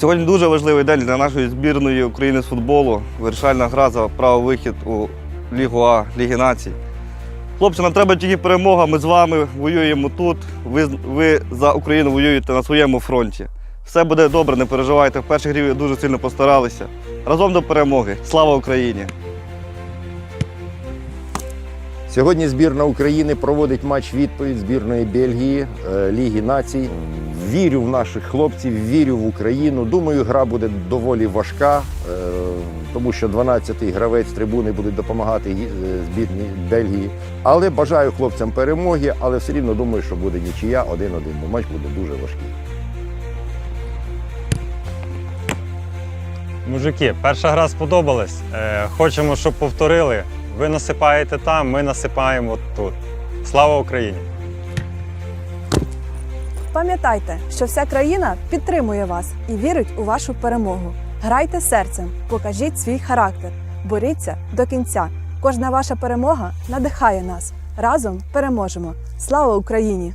Сьогодні дуже важливий день для нашої збірної України з футболу. Вирішальна гра за право вихід у Лігу А, Ліги націй. Хлопці, нам треба тільки перемога. Ми з вами воюємо тут. Ви, ви за Україну воюєте на своєму фронті. Все буде добре, не переживайте. В першій грі дуже сильно постаралися. Разом до перемоги. Слава Україні! Сьогодні збірна України проводить матч відповідь збірної Бельгії е, Ліги націй. Вірю в наших хлопців, вірю в Україну. Думаю, гра буде доволі важка, е, тому що 12-й гравець трибуни будуть допомагати е, збірній Бельгії. Але бажаю хлопцям перемоги, але все рівно думаю, що буде нічия 1-1, бо матч буде дуже важкий. Мужики, перша гра сподобалась. Хочемо, щоб повторили. Ви насипаєте там, ми насипаємо тут. Слава Україні! Пам'ятайте, що вся країна підтримує вас і вірить у вашу перемогу. Грайте серцем, покажіть свій характер, боріться до кінця. Кожна ваша перемога надихає нас. Разом переможемо. Слава Україні!